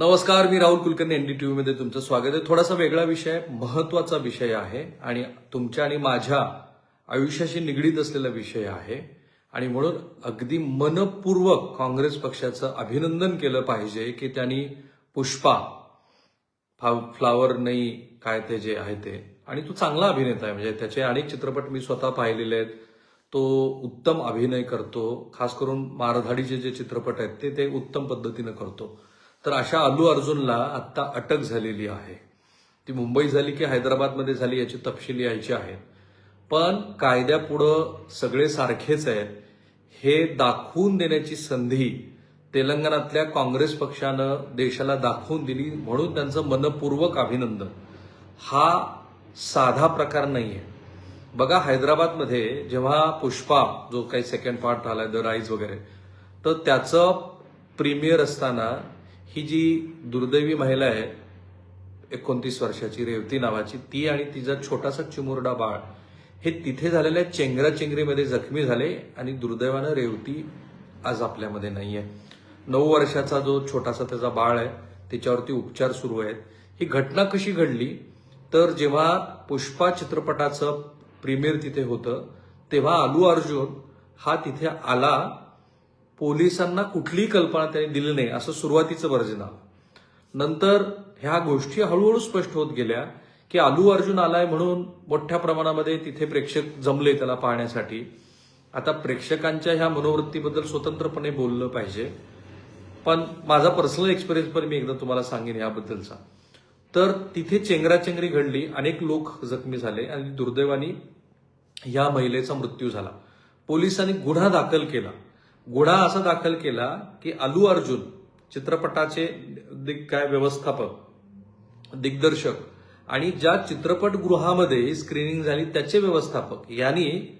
नमस्कार मी राहुल कुलकर्णी एनडीटीव्ही मध्ये तुमचं स्वागत आहे. थोडासा वेगळा विषय महत्त्वाचा विषय आहे आणि तुमच्या आणि माझ्या आयुष्याशी निगडीत असलेला विषय आहे. आणि म्हणून अगदी मनपूर्वक काँग्रेस पक्षाचं अभिनंदन केलं पाहिजे की त्यांनी पुष्पा फा- फ्लावर नाही काय ते जे आहे ते आणि तो चांगला अभिनेता आहे. म्हणजे त्याचे अनेक चित्रपट मी स्वतः पाहिलेले आहेत. तो उत्तम अभिनय करतो. खास करून मारधाडीचे जे चित्रपट आहेत ते ते उत्तम पद्धतीनं करतो. तर अशा अल्लू अर्जुनला आत्ता अटक झालेली आहे. ती मुंबई झाली की हैदराबादमध्ये झाली याची तपशील यायची आहे. पण कायद्यापुढं सगळे सारखेच आहेत. हे दाखवून देण्याची संधी तेलंगणातल्या काँग्रेस पक्षानं देशाला दाखवून दिली म्हणून त्यांचं मनपूर्वक अभिनंदन. हा साधा प्रकार नाही आहे बघा हैदराबादमध्ये जेव्हा पुष्पा जो काही सेकंड पार्ट आलाय द राईज वगैरे तर त्याचं प्रीमियर असताना ही जी दुर्दैवी महिला आहे एकोणतीस वर्षाची रेवती नावाची ती आणि तिचा छोटासा चिमुरडा बाळ हे तिथे झालेल्या चेंगराचेंगरीमध्ये जखमी झाले आणि दुर्दैवानं रेवती आज आपल्यामध्ये नाहीये नऊ वर्षाचा जो छोटासा त्याचा बाळ आहे त्याच्यावरती उपचार सुरू आहेत. ही घटना कशी घडली? तर जेव्हा पुष्पा चित्रपटाचं प्रीमियर तिथे होतं तेव्हा अलू अर्जुन हा तिथे आला पोलिसांना कुठलीही कल्पना त्यांनी दिली नाही असं सुरुवातीचं वर्जन आलं नंतर ह्या गोष्टी हळूहळू स्पष्ट होत गेल्या की आलू अर्जुन आलाय म्हणून मोठ्या प्रमाणामध्ये तिथे प्रेक्षक जमले त्याला पाहण्यासाठी. आता प्रेक्षकांच्या ह्या मनोवृत्तीबद्दल स्वतंत्रपणे बोललं पाहिजे. पण माझा पर्सनल एक्सपिरियन्स पण मी एकदा तुम्हाला सांगेन याबद्दलचा. तर तिथे चेंगराचेंगरी घडली अनेक लोक जखमी झाले आणि दुर्दैवानी या महिलेचा मृत्यू झाला. पोलिसांनी गुन्हा दाखल केला. गुन्हा असा दाखल केला की अलू अर्जुन चित्रपटाचे काय व्यवस्थापक दिग्दर्शक आणि ज्या चित्रपटगृहामध्ये स्क्रीनिंग झाली त्याचे व्यवस्थापक. यांनी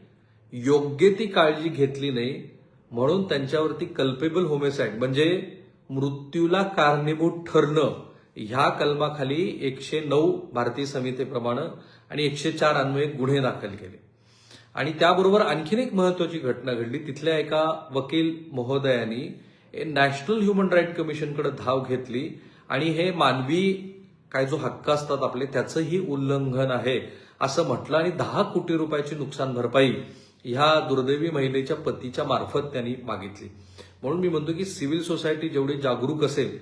योग्य ती काळजी घेतली नाही म्हणून त्यांच्यावरती कल्पेबल होमेसाईड म्हणजे मृत्यूला कारणीभूत ठरणं ह्या कलमाखाली एकशे नऊ भारतीय संहितेप्रमाणे आणि एकशे चार अन्वये गुन्हे दाखल केले. आणि त्याबरोबर आणखीन एक महत्वाची घटना घडली. तिथल्या एका वकील महोदयांनी नॅशनल ह्युमन राईट कमिशनकडे धाव घेतली आणि हे मानवी काय जो हक्क असतात आपले त्याचंही उल्लंघन आहे असं म्हटलं आणि दहा कोटी रुपयाची नुकसान भरपाई ह्या दुर्दैवी महिलेच्या पतीच्या मार्फत त्यांनी मागितली. म्हणून मी म्हणतो की सिव्हिल सोसायटी जेवढी जागरूक असेल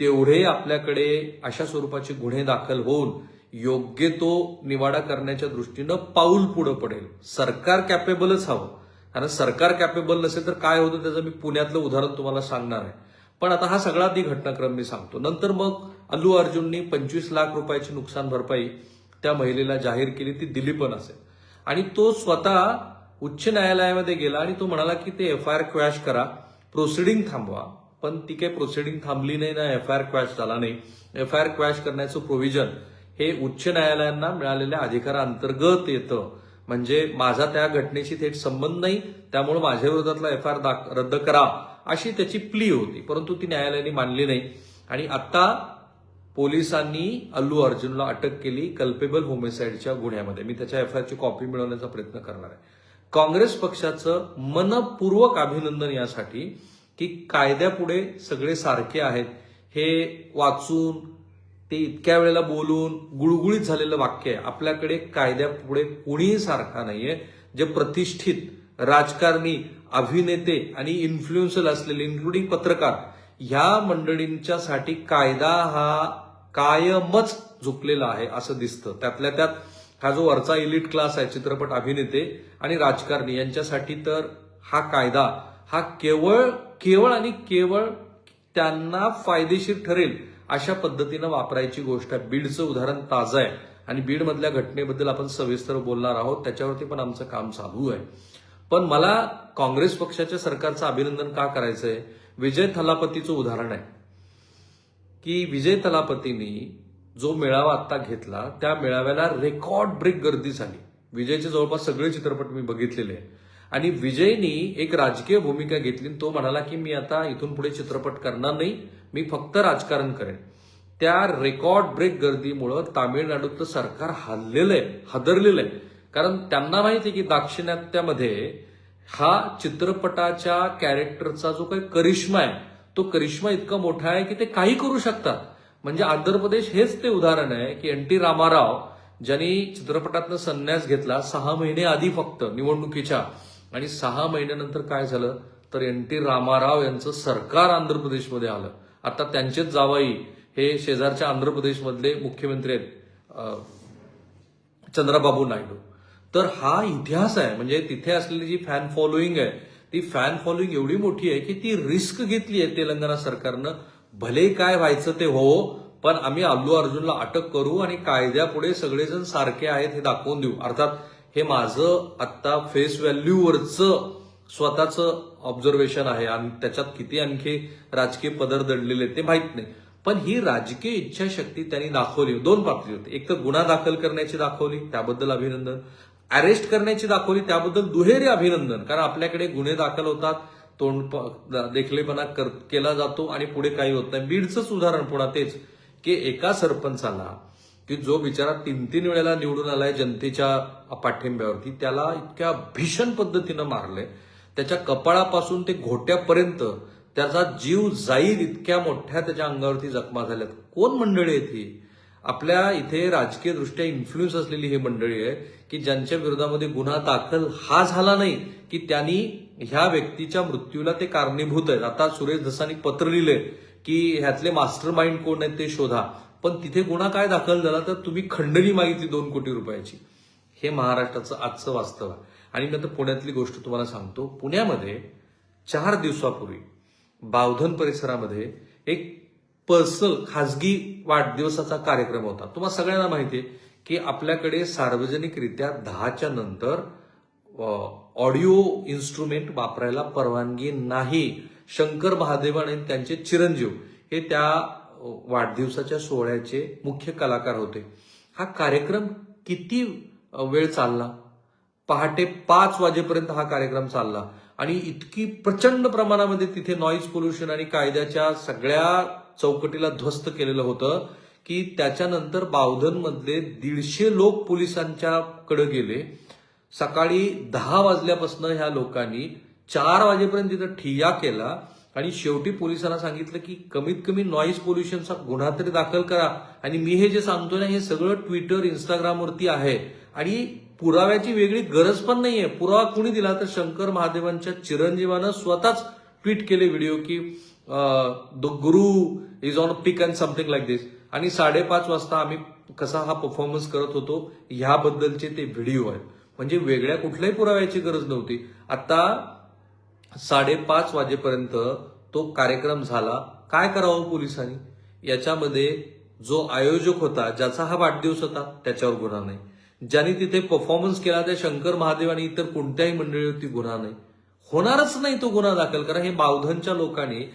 तेवढे आपल्याकडे अशा स्वरूपाचे गुन्हे दाखल होऊन योग्य तो निवाडा करण्याच्या दृष्टीनं पाऊल पुढं पडेल. सरकार कॅपेबलच हवं. कारण सरकार कॅपेबल नसेल तर काय होतं त्याचं मी पुण्यातलं उदाहरण तुम्हाला सांगणार आहे. पण आता हा सगळा ती घटनाक्रम मी सांगतो. नंतर मग अल्लू अर्जुननी पंचवीस लाख रुपयाची नुकसान भरपाई त्या महिलेला जाहीर केली ती दिली पण असेल. आणि तो स्वतः उच्च न्यायालयामध्ये गेला आणि तो म्हणाला की ते एफ आय आर क्वॅश करा प्रोसिडिंग थांबवा. पण ती काही प्रोसिडिंग थांबली नाही ना एफ आय आर क्वॅश झाला नाही. एफ आय आर क्वॅश करण्याचं प्रोव्हिजन हे उच्च न्यायालयांना मिळालेल्या अधिकाराअंतर्गत येतं. म्हणजे माझा त्या घटनेशी थेट संबंध नाही त्यामुळे माझ्या विरोधातला एफ आय आर रद्द करा अशी त्याची प्ली होती. परंतु ती न्यायालयाने मानली नाही. आणि आता पोलिसांनी अल्लू अर्जुनला अटक केली कल्पेबल होमिसाईडच्या गुन्ह्यामध्ये. मी त्याच्या एफ आयची कॉपी मिळवण्याचा प्रयत्न करणार आहे. काँग्रेस पक्षाचं मनपूर्वक अभिनंदन यासाठी की कायद्यापुढे सगळे सारखे आहेत. हे वाचून ते इतक्या वेळेला बोलून गुळगुळीत झालेलं वाक्य आहे. आपल्याकडे कायद्यापुढे कुणीही सारखा नाहीये. जे प्रतिष्ठित राजकारणी अभिनेते आणि इन्फ्लुएन्सर असलेले इन्क्लुडिंग पत्रकार ह्या मंडळींच्यासाठी कायदा हा कायमच झुकलेला आहे असं दिसतं. त्यातल्या त्यात हा जो वरचा इलिट क्लास आहे चित्रपट अभिनेते आणि राजकारणी यांच्यासाठी तर हा कायदा हा केवळ केवळ आणि केवळ त्यांना फायदेशीर ठरेल अशा पद्धतीनं वापरायची गोष्ट आहे. बीडचं उदाहरण ताजं आहे. आणि बीडमधल्या घटनेबद्दल आपण सविस्तर बोलणार आहोत. त्याच्यावरती पण आमचं काम चालू आहे. पण मला काँग्रेस पक्षाच्या सरकारचं अभिनंदन का करायचंय? विजय थलापतीचं उदाहरण आहे. की विजय थलापतींनी जो मेळावा आता घेतला त्या मेळाव्याला रेकॉर्ड ब्रेक गर्दी झाली. विजयचे जवळपास सगळे चित्रपट मी बघितलेले आहे आणि विजयनी एक राजकीय भूमिका घेतली. आणि तो म्हणाला की मी आता इथून पुढे चित्रपट करणार नाही. मी फक्त राजकारण करेन. त्या रेकॉर्ड ब्रेक गर्दीमुळं तामिळनाडूतलं सरकार हल्लेलं आहे हादरलेलं आहे कारण त्यांना माहिती आहे की दाक्षिणात्यामध्ये हा चित्रपटाच्या कॅरेक्टरचा जो काही करिश्मा आहे तो करिश्मा इतका मोठा आहे की ते काही करू शकतात. म्हणजे आंध्र प्रदेश हेच ते उदाहरण आहे की एन टी रामाराव ज्यांनी चित्रपटातनं संन्यास घेतला सहा महिने आधी फक्त निवडणुकीच्या. आणि सहा महिन्यानंतर काय झालं? तर एन टी रामाराव यांचं सरकार आंध्र प्रदेशमध्ये आलं. आता त्यांचेच जावाई हे शेजारच्या आंध्र प्रदेशमधले मुख्यमंत्री आहेत चंद्राबाबू चंद्रबाबू नायडू. तर हा इतिहास आहे. म्हणजे तिथे असलेली जी फॅन फॉलोईंग आहे ती फॅन फॉलोईंग एवढी मोठी आहे की ती रिस्क घेतली आहे तेलंगणा सरकारनं. भले काय व्हायचं ते हो पण आम्ही अल्लू अर्जुनला अटक करू आणि कायद्यापुढे सगळेजण सारखे आहेत हे दाखवून देऊ. अर्थात हे माझं आत्ता फेस व्हॅल्यूवरचं स्वतःचं ऑब्झर्वेशन आहे आणि त्याच्यात किती आणखी राजकीय पदर दडलेले आहेत ते माहीत नाही. पण ही राजकीय इच्छाशक्ती त्यांनी दाखवली. दोन बाबतीत होती. एक तर गुन्हा दाखल करण्याची दाखवली त्याबद्दल अभिनंदन. अरेस्ट करण्याची दाखवली त्याबद्दल दुहेरी अभिनंदन. कारण आपल्याकडे गुन्हे दाखल होतात तोंड देखलेपणा कर- केला जातो आणि पुढे काही होत नाही. बीडचंच उदाहरण पुन्हा तेच की एका सरपंचाला की जो बिचारा तीन तीन वेळेला निवडून आलाय जनतेच्या पाठिंब्यावरती त्याला इतक्या भीषण पद्धतीनं मारलंय. त्याच्या कपाळापासून ते घोट्यापर्यंत त्याचा जीव जाईल इतक्या मोठ्या त्याच्या अंगावरती जखमा झाल्यात. कोण मंडळी आहेत ही? आपल्या इथे राजकीय दृष्ट्या इन्फ्लुएन्स असलेली ही मंडळी आहे की ज्यांच्या विरोधामध्ये गुन्हा दाखल हा झाला नाही की त्यांनी ह्या व्यक्तीच्या मृत्यूला ते कारणीभूत आहेत. आता सुरेश धसानी पत्र लिहिलंय की ह्यातले मास्टर माइंड कोण आहेत ते शोधा. पण तिथे गुन्हा काय दाखल झाला तर तुम्ही खंडणी मागितली दोन कोटी रुपयाची. हे महाराष्ट्राचं आजचं वास्तव आहे. आणि मी आता पुण्यातली गोष्ट तुम्हाला सांगतो. पुण्यामध्ये चार दिवसापूर्वी बावधन परिसरामध्ये एक पर्सनल खाजगी वाढदिवसाचा कार्यक्रम होता. तुम्हाला सगळ्यांना माहिती आहे की आपल्याकडे सार्वजनिकरित्या दहाच्या नंतर ऑडिओ इन्स्ट्रुमेंट वापरायला परवानगी नाही. शंकर महादेवन आणि त्यांचे चिरंजीव हे त्या वाढदिवसाच्या सोहळ्याचे मुख्य कलाकार होते. हा कार्यक्रम किती वेळ चालला? पहाटे पाच वाजेपर्यंत हा कार्यक्रम चालला. आणि इतकी प्रचंड प्रमाणामध्ये तिथे नॉईज पोल्युशन आणि कायद्याच्या सगळ्या चौकटीला ध्वस्त केलेलं होतं की त्याच्यानंतर बावधनमधले दीडशे लोक पोलिसांच्याकडे गेले. सकाळी दहा वाजल्यापासून ह्या लोकांनी चार वाजेपर्यंत तिथं ठिय्या केला. आणि शेवटी पोलिसांना सांगितलं की कमीत कमी नॉईज पोल्युशनचा गुन्हा तरी दाखल करा. आणि मी हे जे सांगतो ना हे सगळं ट्विटर इंस्टाग्रामवरती आहे. आणि पुराव्याची वेगळी गरज पण नाहीये. पुरावा कुणी दिला तर शंकर महादेवांच्या चिरंजीवानं स्वतःच ट्विट केले व्हिडिओ की the guru is on peak and something like this आणि साडेपाच वाजता आम्ही कसा हा परफॉर्मन्स करत होतो ह्याबद्दलचे ते व्हिडिओ आहेत. म्हणजे वेगळ्या कुठल्याही पुराव्याची गरज नव्हती. आता साडेपाच वाजेपर्यंत तो कार्यक्रम झाला. काय करावं पोलिसांनी? याच्यामध्ये जो आयोजक होता ज्याचा हा वाढदिवस होता त्याच्यावर गुन्हा नाही. ज्यांनी तिथे परफॉर्मन्स केला त्या शंकर महादेव आणि इतर कोणत्याही मंडळीवरती गुन्हा नाही. होणारच नाही तो गुन्हा दाखल कारण हे बावधनच्या लोकांनी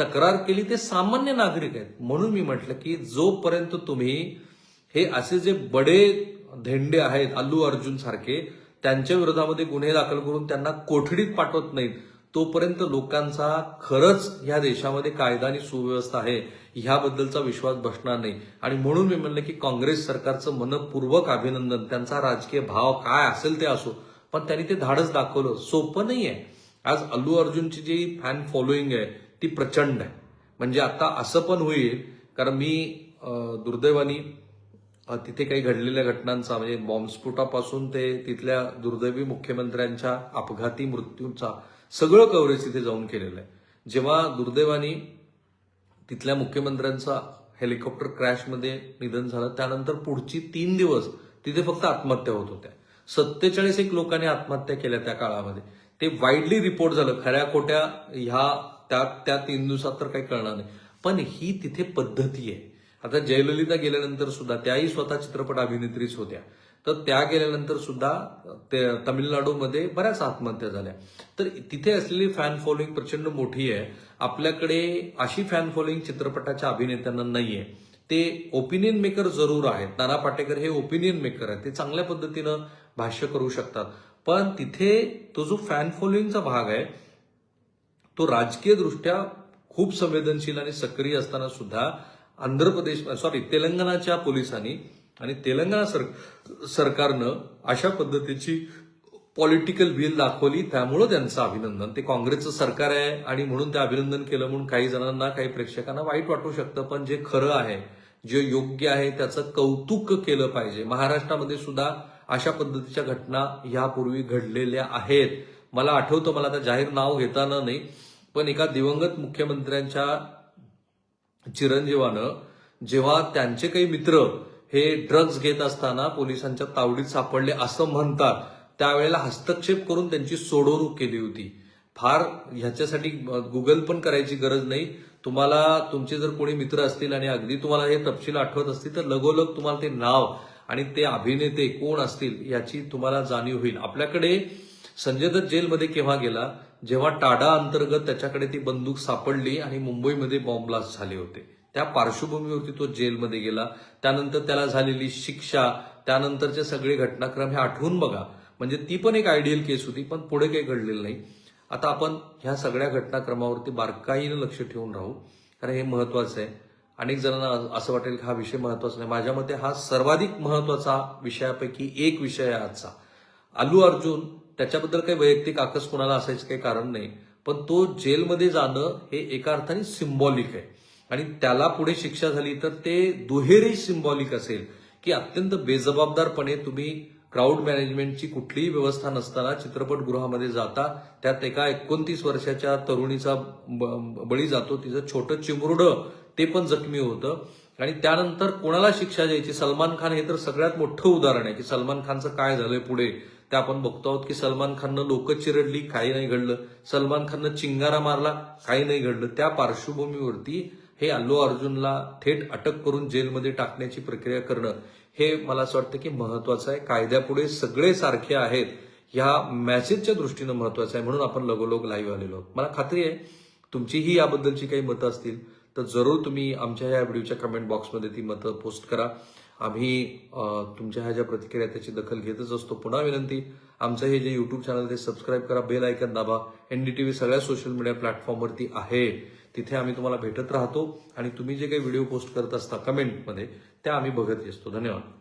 तक्रार केली. ते सामान्य नागरिक आहेत. म्हणून मी म्हटलं की जोपर्यंत तुम्ही हे असे जे बडे धेंडे आहेत अल्लू अर्जुन सारखे त्यांच्या विरोधामध्ये गुन्हे दाखल करून त्यांना कोठडीत पाठवत नाहीत. तोपर्यंत लोकांचा खरंच ह्या देशामध्ये कायदा आणि सुव्यवस्था आहे ह्याबद्दलचा विश्वास बसणार नाही. आणि म्हणून मी म्हणलं की काँग्रेस सरकारचं मनपूर्वक अभिनंदन त्यांचा राजकीय भाव काय असेल ते असो. पण त्यांनी ते धाडस दाखवलं. सोपं नाही आहे आज अल्लू अर्जुनची जी फॅन फॉलोईंग आहे ती प्रचंड आहे. म्हणजे आता असं पण होईल कारण मी दुर्दैवानी तिथे काही घडलेल्या घटनांचा म्हणजे बॉम्बस्फोटापासून ते तिथल्या दुर्दैवी मुख्यमंत्र्यांच्या अपघाती मृत्यूचा सगळं कव्हरेज तिथे जाऊन केलेलं आहे. जेव्हा दुर्दैवानी तिथल्या मुख्यमंत्र्यांचा हेलिकॉप्टर क्रॅशमध्ये निधन झालं त्यानंतर पुढची तीन दिवस तिथे फक्त आत्महत्या होत होत्या. सत्तेचाळीस एक लोकांनी आत्महत्या केल्या त्या काळामध्ये. ते वाईडली रिपोर्ट झालं खऱ्या खोट्या ह्या त्या त्या तीन दिवसात तर काही कळणार नाही. पण ही तिथे पद्धती आहे. आता जयललिता गेल्यानंतर सुद्धा त्याही स्वतः चित्रपट अभिनेत्रीच होत्या. तर त्या गेल्यानंतर सुद्धा ते तमिळनाडूमध्ये बऱ्याच आत्महत्या झाल्या. तर तिथे असलेली फॅन फॉलोईंग प्रचंड मोठी आहे. आपल्याकडे अशी फॅन फॉलोईंग चित्रपटाच्या अभिनेत्यांना नाहीये. ते ओपिनियन मेकर जरूर आहेत. नाना पाटेकर हे ओपिनियन मेकर आहेत. ते चांगल्या पद्धतीनं भाष्य करू शकतात. पण तिथे तो जो फॅन फॉलोईंगचा भाग आहे तो राजकीय दृष्ट्या खूप संवेदनशील आणि सक्रिय असताना सुद्धा आंध्र प्रदेश सॉरी तेलंगणाच्या पोलिसांनी आणि तेलंगणा सर सरकारनं अशा पद्धतीची पॉलिटिकल व्हील दाखवली. त्यामुळं त्यांचं अभिनंदन. ते काँग्रेसचं सरकार आहे आणि म्हणून ते अभिनंदन केलं म्हणून काही जणांना काही प्रेक्षकांना वाईट वाटू शकतं. पण जे खरं आहे जे योग्य आहे त्याचं कौतुक केलं पाहिजे. महाराष्ट्रामध्ये सुद्धा अशा पद्धतीच्या घटना यापूर्वी घडलेल्या आहेत. मला आठवतं मला आता जाहीर नाव घेताना नाही पण एका दिवंगत मुख्यमंत्र्यांच्या चिरंजीवानं जेव्हा त्यांचे काही मित्र हे ड्रग्ज घेत असताना पोलिसांच्या तावडीत सापडले असं म्हणतात त्यावेळेला हस्तक्षेप करून त्यांची सोडवणूक केली होती. फार ह्याच्यासाठी गुगल पण करायची गरज नाही. तुम्हाला तुमचे जर कोणी मित्र असतील आणि अगदी तुम्हाला हे तपशील आठवत असतील तर लगोलग तुम्हाला ते नाव आणि ते अभिनेते कोण असतील याची तुम्हाला जाणीव होईल. आपल्याकडे संजय दत्त जेलमध्ये केव्हा गेला? जेव्हा टाडा अंतर्गत त्याच्याकडे ती बंदूक सापडली आणि मुंबईमध्ये बॉम्ब ब्लास्ट झाले होते. त्या पार्श्वभूमीवरती तो जेलमध्ये गेला. त्यानंतर त्याला झालेली शिक्षा त्यानंतरचे सगळे घटनाक्रम हे आठवून बघा. म्हणजे ती पण एक आयडियल केस होती पण पुढे काही घडलेलं नाही. आता आपण ह्या सगळ्या घटनाक्रमावरती बारकाईनं लक्ष ठेवून राहू कारण हे महत्वाचं आहे. अनेक जणांना असं वाटेल की हा विषय महत्त्वाचा नाही. माझ्या मते हा सर्वाधिक महत्त्वाचा विषयापैकी एक विषय आहे आजचा. अल्लू अर्जुन त्याच्याबद्दल काही वैयक्तिक आकस कुणाला असायचं काही कारण नाही. पण तो जेलमध्ये जाणं हे एका अर्थाने सिम्बॉलिक आहे. आणि त्याला पुढे शिक्षा झाली तर ते दुहेरी सिम्बॉलिक असेल. की अत्यंत बेजबाबदारपणे तुम्ही क्राऊड मॅनेजमेंटची कुठलीही व्यवस्था नसताना चित्रपटगृहामध्ये जाता त्यात एका एकोणतीस वर्षाच्या तरुणीचा ब- बळी जातो तिचं छोटं चिमुरडं ते पण जखमी होतं. आणि त्यानंतर कोणाला शिक्षा द्यायची? सलमान खान हे तर सगळ्यात मोठं उदाहरण आहे की सलमान खानचं काय झालंय पुढे? ते आपण बघतो आहोत की सलमान खाननं लोक चिरडली काही नाही घडलं. सलमान खाननं चिंगारा मारला काही नाही घडलं. त्या पार्श्वभूमीवरती हे अल्लू अर्जुनला थेट अटक करून जेलमध्ये टाकण्याची प्रक्रिया करणं हे मला असं वाटतं की महत्वाचं आहे. कायद्यापुढे सगळे सारखे आहेत. ह्या मॅसेजच्या दृष्टीनं महत्वाचं आहे म्हणून आपण लगोलोग लाईव्ह आलेलो आहोत. मला खात्री आहे तुमचीही याबद्दलची काही मतं असतील तर जरूर तुम्ही आमच्या या व्हिडिओच्या कमेंट बॉक्समध्ये ती मतं पोस्ट करा. आम्ही तुमच्या ह्या ज्या प्रतिक्रिया त्याची दखल घेतच असतो. पुन्हा विनंती आमचं हे जे युट्यूब चॅनल ते सबस्क्राईब करा बेल ऐकत दाबा. एनडीटीव्ही सगळ्या सोशल मीडिया प्लॅटफॉर्मवरती आहे. तिथे आम्ही तुम्हाला भेटत राहतो. आणि तुम्ही जे काही व्हिडिओ पोस्ट करत असता कमेंटमध्ये त्या आम्ही बघत असतो. धन्यवाद.